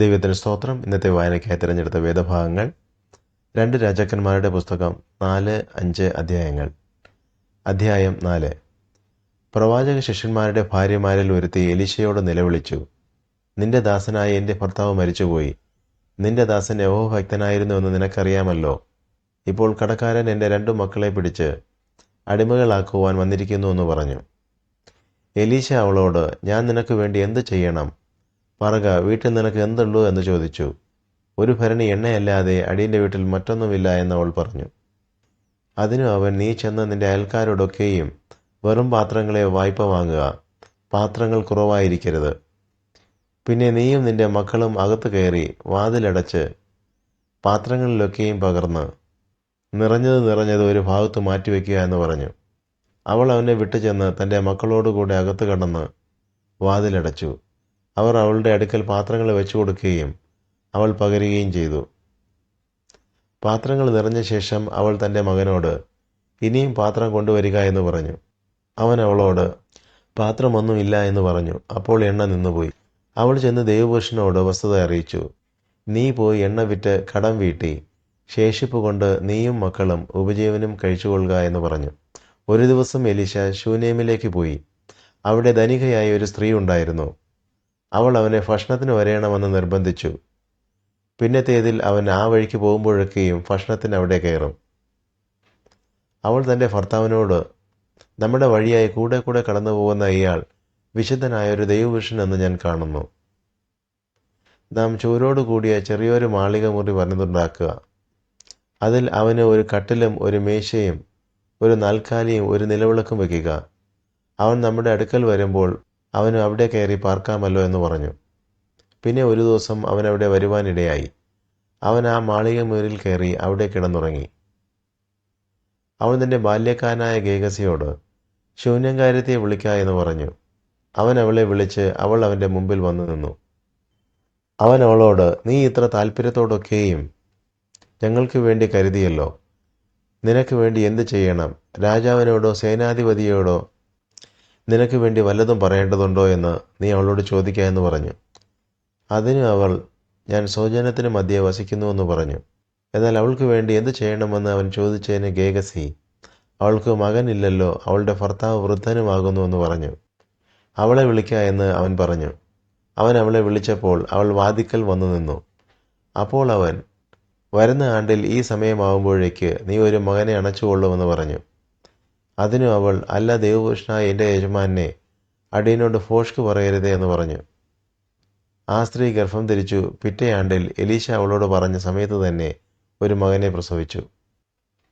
ദൈവത്തിന് സ്തോത്രം. ഇന്നത്തെ വായനയ്ക്കായി തിരഞ്ഞെടുത്ത വേദഭാഗങ്ങൾ. രണ്ട് രാജാക്കന്മാരുടെ പുസ്തകം നാല് അഞ്ച് അധ്യായങ്ങൾ. അധ്യായം നാല്. പ്രവാചക ശിഷ്യന്മാരുടെ ഭാര്യമാരിൽ ഒരുത്തി എലിശയോട് നിലവിളിച്ചു. നിന്റെ ദാസനായ എന്റെ ഭർത്താവ് മരിച്ചുപോയി. നിന്റെ ദാസൻ യഹോഭക്തനായിരുന്നുവെന്ന് നിനക്കറിയാമല്ലോ. ഇപ്പോൾ കടക്കാരൻ എന്റെ രണ്ടു മക്കളെ പിടിച്ച് അടിമകളാക്കുവാൻ വന്നിരിക്കുന്നു എന്ന് പറഞ്ഞു. എലീശ അവളോട് ഞാൻ നിനക്ക് വേണ്ടി എന്ത് ചെയ്യണം? പറക വീട്ടിൽ നിനക്ക് എന്തുള്ളൂ? എന്ന് ചോദിച്ചു. ഒരു ഭരണി എണ്ണയല്ലാതെ അടിയന്റെ വീട്ടിൽ മറ്റൊന്നുമില്ല എന്ന് അവൾ പറഞ്ഞു. അതിനു അവൻ നീ ചെന്ന് നിന്റെ അയൽക്കാരോടൊക്കെയും വെറും പാത്രങ്ങളെ വായ്പ വാങ്ങുക. പാത്രങ്ങൾ കുറവായിരിക്കരുത്. പിന്നെ നീയും നിന്റെ മക്കളും അകത്ത് കയറി വാതിലടച്ച് പാത്രങ്ങളിലൊക്കെയും പകർന്ന് നിറഞ്ഞത് നിറഞ്ഞത് ഒരു ഭാഗത്ത് മാറ്റിവെക്കുക എന്ന് പറഞ്ഞു. അവൾ അവനെ വിട്ടുചെന്ന് തന്റെ മക്കളോടുകൂടെ അകത്ത് കടന്ന് വാതിലടച്ചു. അവർ അവളുടെ അടുക്കൽ പാത്രങ്ങൾ വെച്ചു കൊടുക്കുകയും അവൾ പകരുകയും ചെയ്തു. പാത്രങ്ങൾ നിറഞ്ഞ ശേഷം അവൾ തന്റെ മകനോട് ഇനിയും പാത്രം കൊണ്ടുവരിക എന്ന് പറഞ്ഞു. അവൻ അവളോട് പാത്രമൊന്നുമില്ല എന്ന് പറഞ്ഞു. അപ്പോൾ എണ്ണ നിന്നുപോയി. അവൾ ചെന്ന് ദേവപുരുഷനോട് വസ്തുത അറിയിച്ചു. നീ പോയി എണ്ണ വിറ്റ് കടം വീട്ടി. ശേഷിപ്പ് കൊണ്ട് നീയും മക്കളും ഉപജീവനം കഴിച്ചുകൊള്ളുക എന്ന് പറഞ്ഞു. ഒരു ദിവസം എലിശ ശൂനേമിലേക്ക് പോയി. അവിടെ ധനികയായ ഒരു സ്ത്രീ ഉണ്ടായിരുന്നു. അവൾ അവനെ ഭക്ഷണത്തിന് വരയണമെന്ന് നിർബന്ധിച്ചു. പിന്നത്തേതിൽ അവൻ ആ വഴിക്ക് പോകുമ്പോഴൊക്കെയും ഭക്ഷണത്തിന് അവിടെ കയറും. അവൾ തന്റെ ഭർത്താവിനോട് നമ്മുടെ വഴിയായി കൂടെ കൂടെ കടന്നു പോകുന്ന ഇയാൾ വിശുദ്ധനായ ഒരു ദൈവപുരുഷനെന്ന് ഞാൻ കാണുന്നു. നാം ചൂരോട് കൂടിയ ചെറിയൊരു മാളിക മുറി പറഞ്ഞുണ്ടാക്കുക അതിൽ അവന് ഒരു കട്ടിലും ഒരു മേശയും ഒരു നാൽക്കാലിയും ഒരു നിലവിളക്കും വയ്ക്കുക. അവൻ നമ്മുടെ അടുക്കൽ വരുമ്പോൾ അവന് അവിടെ കയറി പാർക്കാമല്ലോ എന്ന് പറഞ്ഞു. പിന്നെ ഒരു ദിവസം അവൻ അവിടെ വരുവാനിടയായി. അവൻ ആ മാളിക മുറിയിൽ കയറി അവിടെ കിടന്നുറങ്ങി. അവൻ തന്റെ ബാല്യക്കാരനായ ഗേഗസിയോട് ശൂന്യങ്കാര്യത്തെ വിളിക്ക എന്ന് പറഞ്ഞു. അവൻ അവളെ വിളിച്ച് അവൾ അവന്റെ മുമ്പിൽ വന്നു നിന്നു. അവൻ അവളോട് നീ ഇത്ര താല്പര്യത്തോടൊക്കെയും ഞങ്ങൾക്ക് വേണ്ടി കരുതിയല്ലോ. നിനക്ക് വേണ്ടി എന്ത് ചെയ്യണം? രാജാവിനോടോ സേനാധിപതിയോടോ നിനക്ക് വേണ്ടി വല്ലതും പറയേണ്ടതുണ്ടോ എന്ന് നീ അവളോട് ചോദിക്കുക എന്ന് പറഞ്ഞു. അതിന് അവൾ ഞാൻ സൗജന്യത്തിന് മധ്യേ വസിക്കുന്നുവെന്ന് പറഞ്ഞു. എന്നാൽ അവൾക്ക് വേണ്ടി എന്ത് ചെയ്യണമെന്ന് അവൻ ചോദിച്ചതിന് ഗേഗസി അവൾക്ക് മകനില്ലല്ലോ അവളുടെ ഭർത്താവ് വൃദ്ധനുമാകുന്നുവെന്ന് പറഞ്ഞു. അവളെ വിളിക്ക എന്ന് അവൻ പറഞ്ഞു. അവൻ അവളെ വിളിച്ചപ്പോൾ അവൾ വാതിക്കൽ വന്നു നിന്നു. അപ്പോൾ അവൻ വരുന്ന ആണ്ടിൽ ഈ സമയമാകുമ്പോഴേക്ക് നീ ഒരു മകനെ അണച്ചുകൊള്ളുമെന്ന് പറഞ്ഞു. അതിനു അവൾ അല്ല ദൈവപുരുഷനായ എന്റെ യജമാനെ അടിയനോട് ഫോഷ്ക്ക് പറയരുതേ എന്ന് പറഞ്ഞു. ആ സ്ത്രീ ഗർഭം ധരിച്ചു. പിറ്റേ ആണ്ടിൽ എലീശ അവളോട് പറഞ്ഞ സമയത്ത് തന്നെ ഒരു മകനെ പ്രസവിച്ചു.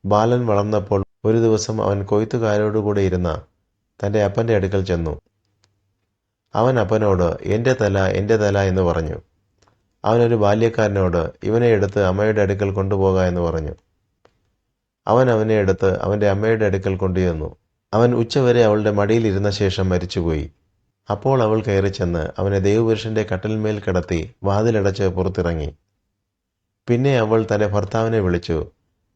ബാലൻ വളർന്നപ്പോൾ ഒരു ദിവസം അവൻ കൊയ്ത്തുകാരോടുകൂടെ ഇരുന്ന തന്റെ അപ്പന്റെ അടുക്കൽ ചെന്നു. അവൻ അപ്പനോട് എന്റെ തല എന്റെ തല എന്ന് പറഞ്ഞു. അവനൊരു ബാല്യക്കാരനോട് ഇവനെ എടുത്ത് അമ്മയുടെ അടുക്കൽ കൊണ്ടുപോക എന്ന് പറഞ്ഞു. അവൻ അവനെ എടുത്ത് അവന്റെ അമ്മയുടെ അടുക്കൽ കൊണ്ടുചെന്നു. അവൻ ഉച്ചവരെ അവളുടെ മടിയിൽ ശേഷം മരിച്ചുപോയി. അപ്പോൾ അവൾ കയറി ചെന്ന് അവനെ ദൈവപുരുഷന്റെ കട്ടിൽമേൽ കിടത്തി വാതിലടച്ച് പുറത്തിറങ്ങി. പിന്നെ അവൾ തന്റെ ഭർത്താവിനെ വിളിച്ചു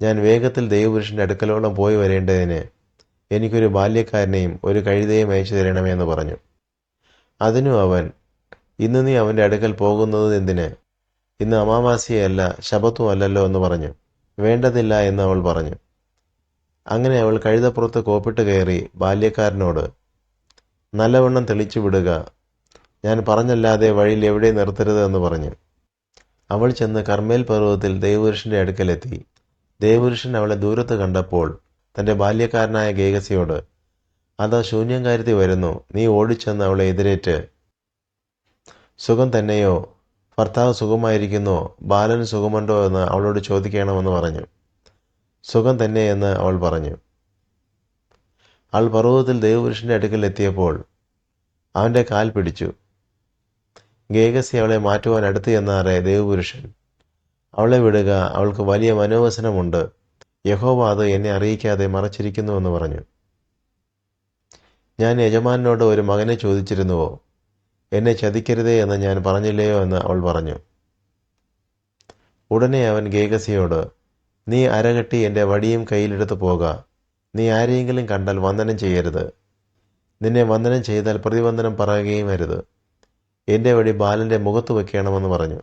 ഞാൻ വേഗത്തിൽ ദൈവപുരുഷന്റെ അടുക്കലോളം പോയി വരേണ്ടതിന് എനിക്കൊരു ബാല്യക്കാരനെയും ഒരു കഴുതയും അയച്ചു തരണമെന്ന് പറഞ്ഞു. അതിനു അവൻ ഇന്ന് നീ അവന്റെ അടുക്കൽ പോകുന്നത് എന്തിന്? ഇന്ന് അമാവാസിയല്ല ശബത്തും അല്ലല്ലോ എന്ന് പറഞ്ഞു. വേണ്ടതില്ല എന്ന് അവൾ പറഞ്ഞു. അങ്ങനെ അവൾ കഴുതപ്പുറത്ത് കോപ്പിട്ട് കയറി ബാല്യക്കാരനോട് നല്ലവണ്ണം തെളിച്ചു വിടുക. ഞാൻ പറഞ്ഞല്ലാതെ വഴിയിൽ എവിടെ നിർത്തരുത് എന്ന് പറഞ്ഞു. അവൾ ചെന്ന് കർമ്മേൽ പർവതത്തിൽ ദേവപുരുഷന്റെ അടുക്കലെത്തി. ദേവപുരുഷൻ അവളെ ദൂരത്ത് കണ്ടപ്പോൾ തന്റെ ബാല്യക്കാരനായ ഗേഗസിയോട് അതാ ശൂന്യം കാര്യത്തിൽ വരുന്നു. നീ ഓടിച്ചെന്ന് അവളെ എതിരേറ്റ്. സുഖം തന്നെയോ? ഭർത്താവ് സുഖമായിരിക്കുന്നോ ബാലൻ സുഖമുണ്ടോ എന്ന് അവളോട് ചോദിക്കണമെന്ന് പറഞ്ഞു. സുഖം തന്നെ എന്ന് അവൾ പറഞ്ഞു. അവൾ പർവതത്തിൽ ദേവപുരുഷന്റെ അടുക്കൽ എത്തിയപ്പോൾ അവന്റെ കാൽ പിടിച്ചു. ഗേഗസി അവളെ മാറ്റുവാൻ അടുത്ത് എന്നാറേ ദേവപുരുഷൻ. അവളെ വിടുക അവൾക്ക് വലിയ മനോവസനമുണ്ട്. യഹോവ അത് എന്നെ അറിയിക്കാതെ മറച്ചിരിക്കുന്നുവെന്ന് പറഞ്ഞു. ഞാൻ യജമാനോട് ഒരു മകനെ ചോദിച്ചിരുന്നുവോ? എന്നെ ചതിക്കരുതേ എന്ന് ഞാൻ പറഞ്ഞില്ലയോ എന്ന് അവൾ പറഞ്ഞു. ഉടനെ അവൻ ഗേഗസിയോട് നീ അരകെട്ടി എന്റെ വടിയും കയ്യിലെടുത്ത് പോക. നീ ആരെയെങ്കിലും കണ്ടാൽ വന്ദനം ചെയ്യരുത്. നിന്നെ വന്ദനം ചെയ്താൽ പ്രതിവന്ദനം പറയുകയും അരുത് എന്റെ വടി ബാലന്റെ മുഖത്ത് വെക്കണമെന്ന് പറഞ്ഞു.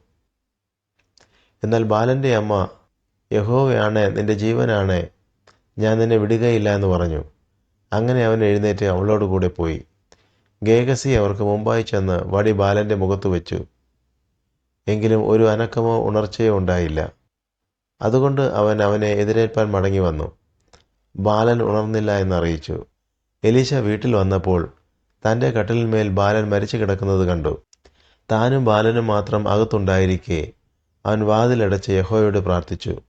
എന്നാൽ ബാലന്റെ അമ്മ യഹോവയാണ് നിന്റെ ജീവനാണ്. ഞാൻ നിന്നെ വിടുകയില്ല എന്ന് പറഞ്ഞു. അങ്ങനെ അവൻ എഴുന്നേറ്റ് അവളോട് കൂടെ പോയി. ഗേഗസി അവർക്ക് മുമ്പായി ചെന്ന് വടി ബാലന്റെ മുഖത്ത് വെച്ചു. എങ്കിലും ഒരു അനക്കമോ ഉണർച്ചയോ ഉണ്ടായില്ല. അതുകൊണ്ട് അവൻ അവനെ എതിരേൽപ്പാൻ മടങ്ങി വന്നു. ബാലൻ ഉണർന്നില്ല എന്നറിയിച്ചു. എലീശ വീട്ടിൽ വന്നപ്പോൾ തന്റെ കട്ടിലിന്മേൽ ബാലൻ മരിച്ചു കിടക്കുന്നത് കണ്ടു. താനും ബാലനും മാത്രം അകത്തുണ്ടായിരിക്കെ അവൻ വാതിലടച്ച് യഹോയോട് പ്രാർത്ഥിച്ചു.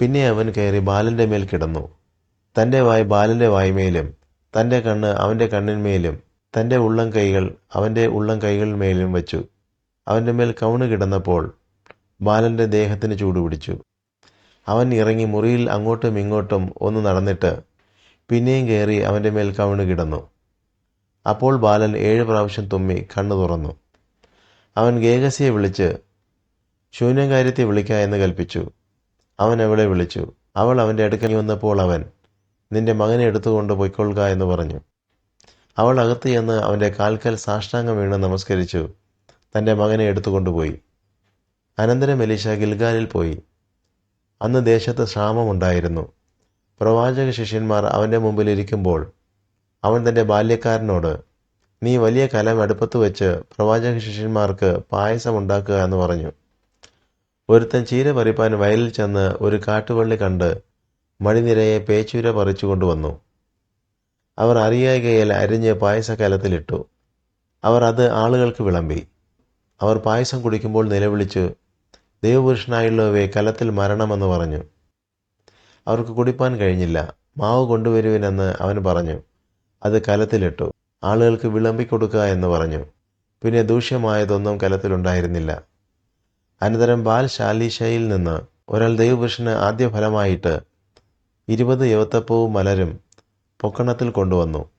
പിന്നെ അവൻ കയറി ബാലന്റെ മേൽ കിടന്നു. തന്റെ വായ് ബാലന്റെ വായ്മേലും തന്റെ കണ്ണ് അവന്റെ കണ്ണിന്മേലും തന്റെ ഉള്ളം കൈകൾ അവന്റെ ഉള്ളം കൈകളിന്മേലും വെച്ചു. അവന്റെ മേൽ കവണ് കിടന്നപ്പോൾ ബാലന്റെ ദേഹത്തിന് ചൂടുപിടിച്ചു അവൻ ഇറങ്ങി മുറിയിൽ അങ്ങോട്ടും ഇങ്ങോട്ടും ഒന്ന് നടന്നിട്ട് പിന്നെയും കയറി അവന്റെ മേൽ കവിണ് കിടന്നു. അപ്പോൾ ബാലൻ ഏഴ് പ്രാവശ്യം തുമ്മി കണ്ണു തുറന്നു. അവൻ ഗേഗസിയെ വിളിച്ച് ശൂന്യകാര്യത്തെ വിളിക്ക എന്ന് കൽപ്പിച്ചു. അവൻ അവളെ വിളിച്ചു. അവൾ അവന്റെ അടുക്കൽ വന്നപ്പോൾ അവൻ നിന്റെ മകനെ എടുത്തുകൊണ്ട് പൊയ്ക്കൊള്ളുക എന്ന് പറഞ്ഞു. അവൾ അകത്ത് ചെന്ന് അവന്റെ കാൽക്കൽ സാഷ്ടാംഗം വീണ് നമസ്കരിച്ചു. തന്റെ മകനെ എടുത്തുകൊണ്ടുപോയി അനന്തരം എലീശ ഗിൽഗാലിൽ പോയി. അന്ന് ദേശത്ത് ക്ഷാമമുണ്ടായിരുന്നു പ്രവാചക ശിഷ്യന്മാർ അവന്റെ മുമ്പിൽ ഇരിക്കുമ്പോൾ അവൻ തന്റെ ബാല്യക്കാരനോട് നീ വലിയ കലം അടുപ്പത്ത് വെച്ച് പ്രവാചക ശിഷ്യന്മാർക്ക് പായസം ഉണ്ടാക്കുക എന്ന് പറഞ്ഞു. ഒരുത്തൻ ചീര പറിപ്പാൻ വയലിൽ ചെന്ന് ഒരു കാട്ടുവള്ളി കണ്ട് മണിനിരയെ പേച്ചൂര പറിച്ചു കൊണ്ടുവന്നു. അവർ അറിയായികയിൽ അരിഞ്ഞ് പായസക്കലത്തിലിട്ടു. അവർ അത് ആളുകൾക്ക് വിളമ്പി. അവർ പായസം കുടിക്കുമ്പോൾ നിലവിളിച്ചു ദൈവപുരുഷനായുള്ളവയെ കലത്തിൽ മരണമെന്ന് പറഞ്ഞു. അവർക്ക് കുടിപ്പാൻ കഴിഞ്ഞില്ല. മാവ് കൊണ്ടുവരുവിനെന്ന് അവൻ പറഞ്ഞു. അത് കലത്തിലിട്ടു. ആളുകൾക്ക് വിളമ്പിക്കൊടുക്കുക എന്ന് പറഞ്ഞു. പിന്നെ ദൂഷ്യമായതൊന്നും കലത്തിലുണ്ടായിരുന്നില്ല. അനന്തരം ബാൽ ശാലീശയിൽ നിന്ന് ഒരാൾ ദൈവപുരുഷന് ആദ്യ ഫലമായിട്ട് ഇരുപത് യുവത്തപ്പവും മലരും പൊക്കണത്തിൽ കൊണ്ടുവന്നു.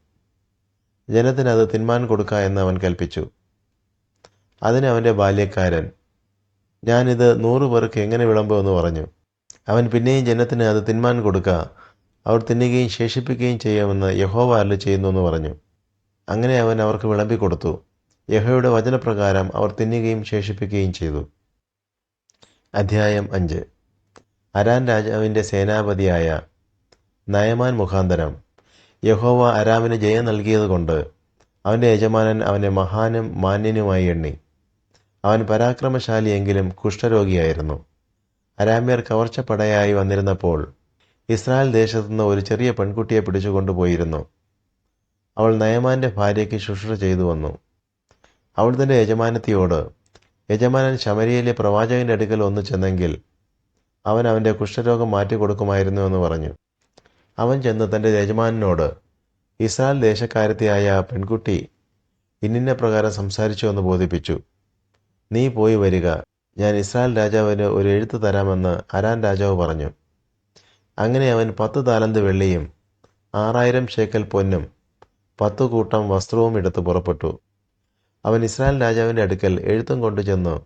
ജനത്തിനത് തിന്മാൻ കൊടുക്ക എന്ന് അവൻ കൽപ്പിച്ചു. അതിന് അവന്റെ ബാല്യക്കാരൻ ഞാനിത് നൂറ് പേർക്ക് എങ്ങനെ വിളമ്പുമെന്ന് പറഞ്ഞു. അവൻ പിന്നെയും ജനത്തിന് അത് തിന്മാൻ കൊടുക്ക. അവർ തിന്നുകയും ശേഷിപ്പിക്കുകയും ചെയ്യാമെന്ന് യഹോവ അല്ല ചെയ്യുന്നു എന്ന് പറഞ്ഞു. അങ്ങനെ അവൻ അവർക്ക് വിളമ്പി കൊടുത്തു. യഹോയുടെ വചനപ്രകാരം അവർ തിന്നുകയും ശേഷിപ്പിക്കുകയും ചെയ്തു. അധ്യായം അഞ്ച്. അരാൻ രാജാവിന്റെ സേനാപതിയായ നയമാൻ മുഖാന്തരം. യഹോവ അരാമിന് ജയം നൽകിയതുകൊണ്ട് അവന്റെ യജമാനൻ അവനെ മഹാനും മാന്യനുമായി എണ്ണി. അവൻ പരാക്രമശാലിയെങ്കിലും കുഷ്ഠരോഗിയായിരുന്നു. അരാമ്യർ കവർച്ചപ്പടയായി വന്നിരുന്നപ്പോൾ ഇസ്രായേൽ ദേശത്തുനിന്ന് ഒരു ചെറിയ പെൺകുട്ടിയെ പിടിച്ചുകൊണ്ടുപോയിരുന്നു. അവൾ നയമാന്റെ ഭാര്യയ്ക്ക് ശുശ്രൂഷ ചെയ്തു വന്നു. അവൾ തന്റെ യജമാനത്തിയോട് യജമാനൻ ശമരിയിലെ പ്രവാചകന്റെ അടുക്കൽ ഒന്ന് ചെന്നെങ്കിൽ അവൻ അവന്റെ കുഷ്ഠരോഗം മാറ്റിക്കൊടുക്കുമായിരുന്നു എന്ന് പറഞ്ഞു. അവൻ ചെന്ന് തന്റെ യജമാനനോട് ഇസ്രായേൽ ദേശക്കാരത്തിയായ പെൺകുട്ടി ഇന്നിന്ന പ്രകാരം സംസാരിച്ചു എന്ന് ബോധിപ്പിച്ചു. നീ പോയി വരിക. ഞാൻ ഇസ്രായേൽ രാജാവിന് ഒരു എഴുത്ത് തരാമെന്ന് അരാൻ രാജാവ് പറഞ്ഞു. അങ്ങനെ അവൻ പത്ത് താലന്ത് വെള്ളിയും ആറായിരം ശേക്കൽ പൊന്നും പത്തു കൂട്ടം വസ്ത്രവും എടുത്ത് പുറപ്പെട്ടു. അവൻ ഇസ്രായേൽ രാജാവിന്റെ അടുക്കൽ എഴുത്തും കൊണ്ടു ചെന്നു.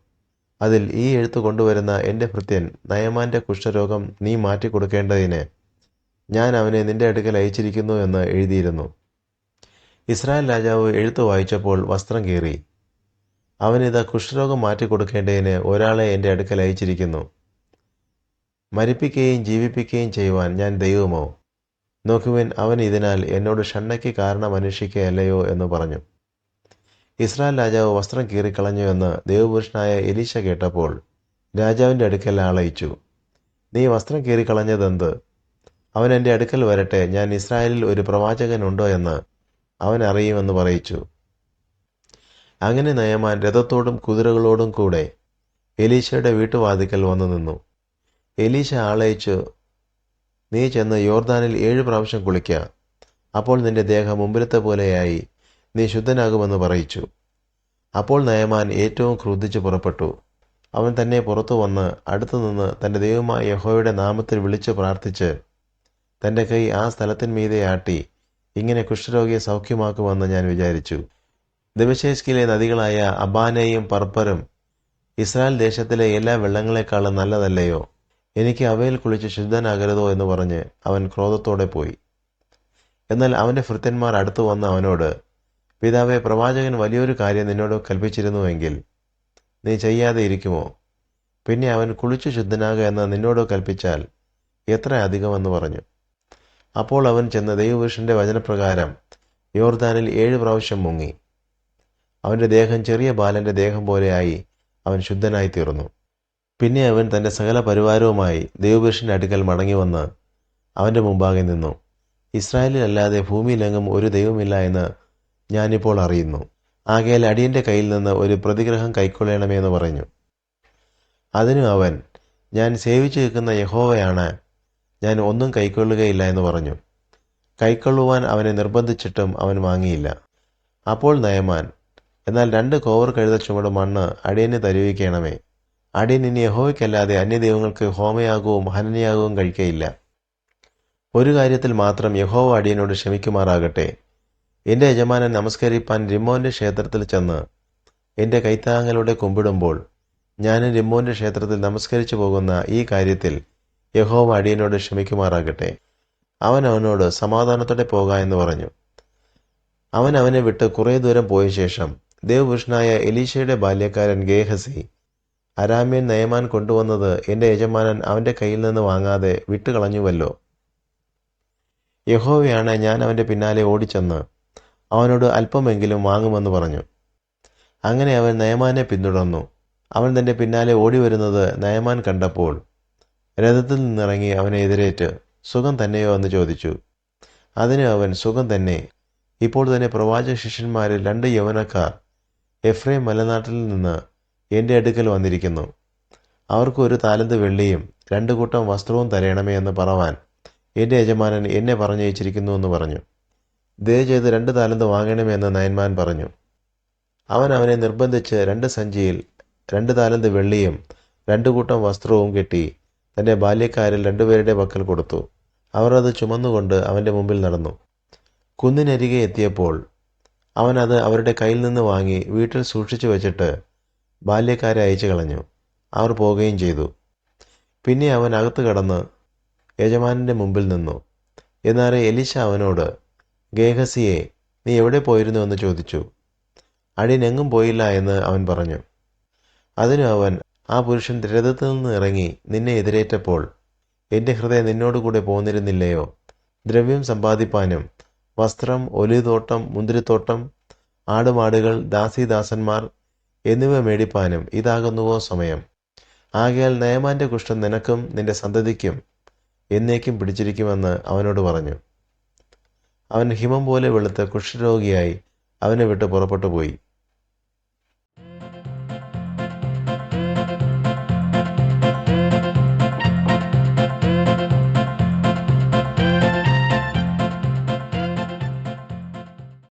അതിൽ ഈ എഴുത്ത് കൊണ്ടുവരുന്ന എന്റെ ഭൃത്യൻ നയമാന്റെ കുഷ്ഠരോഗം നീ മാറ്റിക്കൊടുക്കേണ്ടതിന് ഞാൻ അവനെ നിന്റെ അടുക്കൽ അയച്ചിരിക്കുന്നു എന്ന് എഴുതിയിരുന്നു. ഇസ്രായേൽ രാജാവ് എഴുത്ത് വായിച്ചപ്പോൾ വസ്ത്രം കീറി. അവനിത് കുഷ്ഠരോഗം മാറ്റിക്കൊടുക്കേണ്ടതിന് ഒരാളെ എന്റെ അടുക്കൽ അയച്ചിരിക്കുന്നു. മരിപ്പിക്കുകയും ജീവിപ്പിക്കുകയും ചെയ്യുവാൻ ഞാൻ ദൈവമോ? നോക്കുവിൻ അവൻ ഇതിനാൽ എന്നോട് ഷണ്ണയ്ക്ക് കാരണം അന്വേഷിക്കുകയല്ലയോ എന്ന് പറഞ്ഞു. ഇസ്രായേൽ രാജാവ് വസ്ത്രം കീറിക്കളഞ്ഞു എന്ന് ദൈവപുരുഷനായ എലീശ കേട്ടപ്പോൾ രാജാവിന്റെ അടുക്കൽ ആളയിച്ചു. നീ വസ്ത്രം കീറിക്കളഞ്ഞതെന്ത്? അവൻ എന്റെ അടുക്കൽ വരട്ടെ ഞാൻ ഇസ്രായേലിൽ ഒരു പ്രവാചകനുണ്ടോ എന്ന് അവൻ അറിയുമെന്ന് പറയിച്ചു. അങ്ങനെ നയമാൻ രഥത്തോടും കുതിരകളോടും കൂടെ എലീശയുടെ വീട്ടുവാതിക്കൽ വന്നു നിന്നു. എലീശ ആളയച്ചു നീ ചെന്ന് യോർദാനിൽ ഏഴ് പ്രാവശ്യം കുളിക്കുക അപ്പോൾ നിന്റെ ദേഹം മുമ്പിലത്തെ പോലെയായി നീ ശുദ്ധനാകുമെന്ന് പറയിച്ചു. അപ്പോൾ നയമാൻ ഏറ്റവും ക്രുദ്ധിച്ച് പുറപ്പെട്ടു. അവൻ തന്നെ പുറത്തു വന്ന് അടുത്തുനിന്ന് തന്റെ ദൈവമായ യഹോയുടെ നാമത്തിൽ വിളിച്ച് പ്രാർത്ഥിച്ച് തന്റെ കൈ ആ സ്ഥലത്തിന്മീതെ ആട്ടി ഇങ്ങനെ കുഷ്ഠരോഗിയെ സൗഖ്യമാക്കുമെന്ന് ഞാൻ വിചാരിച്ചു. ദമശേഷ്കിലെ നദികളായ അബാനയും പർപ്പറും ഇസ്രായേൽ ദേശത്തിലെ എല്ലാ വെള്ളങ്ങളെക്കാളും നല്ലതല്ലയോ? എനിക്ക് അവയിൽ കുളിച്ച് ശുദ്ധനാകരുതോ എന്ന് പറഞ്ഞ് അവൻ ക്രോധത്തോടെ പോയി. എന്നാൽ അവന്റെ ഭൃത്യന്മാർ അടുത്തു വന്ന് അവനോട് പിതാവെ പ്രവാചകൻ വലിയൊരു കാര്യം നിന്നോട് കൽപ്പിച്ചിരുന്നുവെങ്കിൽ നീ ചെയ്യാതെ ഇരിക്കുമോ? പിന്നെ അവൻ കുളിച്ചു ശുദ്ധനാകുക എന്ന് നിന്നോട് കൽപ്പിച്ചാൽ എത്ര അധികമെന്ന് പറഞ്ഞു. അപ്പോൾ അവൻ ചെന്ന് ദൈവപുരുഷന്റെ വചനപ്രകാരം യോർദാനിൽ ഏഴ് പ്രാവശ്യം മുങ്ങി. അവന്റെ ദേഹം ചെറിയ ബാലന്റെ ദേഹം പോലെയായി അവൻ ശുദ്ധനായി തീർന്നു. പിന്നെ അവൻ തന്റെ സകല പരിവാരവുമായി ദൈവപുരുഷന്റെ അടുക്കൽ മടങ്ങി വന്ന് അവന്റെ മുമ്പാകെ നിന്നു. ഇസ്രായേലിലല്ലാതെ ഭൂമിയിലെങ്ങും ഒരു ദൈവമില്ല എന്ന് ഞാനിപ്പോൾ അറിയുന്നു. ആകയാൽ അടിയന്റെ കയ്യിൽ നിന്ന് ഒരു പ്രതിഗ്രഹം കൈക്കൊള്ളണമേ എന്ന് പറഞ്ഞു. അതിനു അവൻ ഞാൻ സേവിച്ചു നിൽക്കുന്ന യഹോവയാണ് ഞാൻ ഒന്നും കൈക്കൊള്ളുകയില്ല എന്ന് പറഞ്ഞു. കൈക്കൊള്ളുവാൻ അവനെ നിർബന്ധിച്ചിട്ടും അവൻ വാങ്ങിയില്ല. അപ്പോൾ നയമാൻ എന്നാൽ രണ്ട് കോവർ കഴുത ചുമട് മണ്ണ് അടിയന് തരുവിക്കണമേ. അടിയൻ ഇനി യഹോവയ്ക്കല്ലാതെ അന്യദൈവങ്ങൾക്ക് ഹോമയാകവും ഹനനയാകവും കഴിക്കയില്ല. ഒരു കാര്യത്തിൽ മാത്രം യഹോവ അടിയനോട് ക്ഷമിക്കുമാറാകട്ടെ. എന്റെ യജമാനൻ നമസ്കരിപ്പാൻ റിമോന്റെ ക്ഷേത്രത്തിൽ ചെന്ന് എന്റെ കൈത്താങ്ങളുടെ കുമ്പിടുമ്പോൾ ഞാൻ റിമോന്റെ ക്ഷേത്രത്തിൽ നമസ്കരിച്ചു പോകുന്ന ഈ കാര്യത്തിൽ യഹോവ അടിയനോട് ക്ഷമിക്കുമാറാകട്ടെ. അവൻ അവനോട് സമാധാനത്തോടെ പോക എന്ന് പറഞ്ഞു. അവൻ അവനെ വിട്ട് കുറേ ദൂരം പോയ ശേഷം ദേവപുരുഷനായ എലീശയുടെ ബാല്യക്കാരൻ ഗേഹസി അരാമ്യൻ നയമാൻ കൊണ്ടുവന്നത് എന്റെ യജമാനൻ അവന്റെ കയ്യിൽ നിന്ന് വാങ്ങാതെ വിട്ടുകളഞ്ഞുവല്ലോ. യഹോവയാണ് ഞാൻ അവന്റെ പിന്നാലെ ഓടിച്ചെന്ന് അവനോട് അല്പമെങ്കിലും വാങ്ങുമെന്ന് പറഞ്ഞു. അങ്ങനെ അവൻ നയമാനെ പിന്തുടർന്നു. അവൻ തന്റെ പിന്നാലെ ഓടി വരുന്നത് നയമാൻ കണ്ടപ്പോൾ രഥത്തിൽ നിന്നിറങ്ങി അവനെ എതിരേറ്റ് സുഖം തന്നെയോ എന്ന് ചോദിച്ചു. അതിന് അവൻ സുഖം തന്നെ. ഇപ്പോൾ തന്നെ പ്രവാചക ശിഷ്യന്മാരിൽ രണ്ട് യൗവനക്കാർ എഫ്രൈം മലനാട്ടിൽ നിന്ന് എന്റെ അടുക്കൽ വന്നിരിക്കുന്നു. അവർക്ക് ഒരു താലന്ത് വെള്ളിയും രണ്ട് കൂട്ടം വസ്ത്രവും തരയണമേ എന്ന് പറവാൻ എന്റെ യജമാനൻ എന്നെ പറഞ്ഞയച്ചിരിക്കുന്നു എന്ന് പറഞ്ഞു. ദയ ചെയ്ത് രണ്ട് താലന്ത് വാങ്ങണമെന്ന് നയന്മാൻ പറഞ്ഞു. അവൻ അവനെ നിർബന്ധിച്ച് രണ്ട് സഞ്ചിയിൽ രണ്ട് താലന്ത് വെള്ളിയും രണ്ട് കൂട്ടം വസ്ത്രവും കെട്ടി തന്റെ ബാല്യക്കാരിൽ രണ്ടുപേരുടെ പക്കൽ കൊടുത്തു. അവർ അത് ചുമന്നുകൊണ്ട് അവന്റെ മുമ്പിൽ നടന്നു. കുന്നിനരികെ എത്തിയപ്പോൾ അവൻ അത് അവരുടെ കയ്യിൽ നിന്ന് വാങ്ങി വീട്ടിൽ സൂക്ഷിച്ചു വെച്ചിട്ട് ബാല്യക്കാരെ അയച്ചു കളഞ്ഞു. അവർ പോവുകയും ചെയ്തു. പിന്നെ അവൻ അകത്ത് കടന്ന് യജമാനന്റെ മുമ്പിൽ നിന്നു. എന്നാൽ എലിശ അവനോട് ഗേഹസിയെ നീ എവിടെ പോയിരുന്നു എന്ന് ചോദിച്ചു. അടിയനെങ്ങും പോയില്ല എന്ന് അവൻ പറഞ്ഞു. അതിനു അവൻ ആ പുരുഷൻ രഥത്തു നിന്ന് ഇറങ്ങി നിന്നെ എതിരേറ്റപ്പോൾ എന്റെ ഹൃദയം നിന്നോടുകൂടെ പോന്നിരുന്നില്ലയോ? ദ്രവ്യം സമ്പാദിപ്പാനും വസ്ത്രം ഒലിതോട്ടം മുന്തിരിത്തോട്ടം ആടുമാടുകൾ ദാസിദാസന്മാർ എന്നിവ മേടിപ്പാനും ഇതാകുന്നുവോ സമയം? ആകയാൽ നയമാന്റെ കുഷ്ഠം നിനക്കും നിന്റെ സന്തതിക്കും എന്നേക്കും പിടിച്ചിരിക്കുമെന്ന് അവനോട് പറഞ്ഞു. അവൻ ഹിമം പോലെ വെളുത്ത് കുഷ്ഠരോഗിയായി അവനെ വിട്ട് പുറപ്പെട്ടു പോയി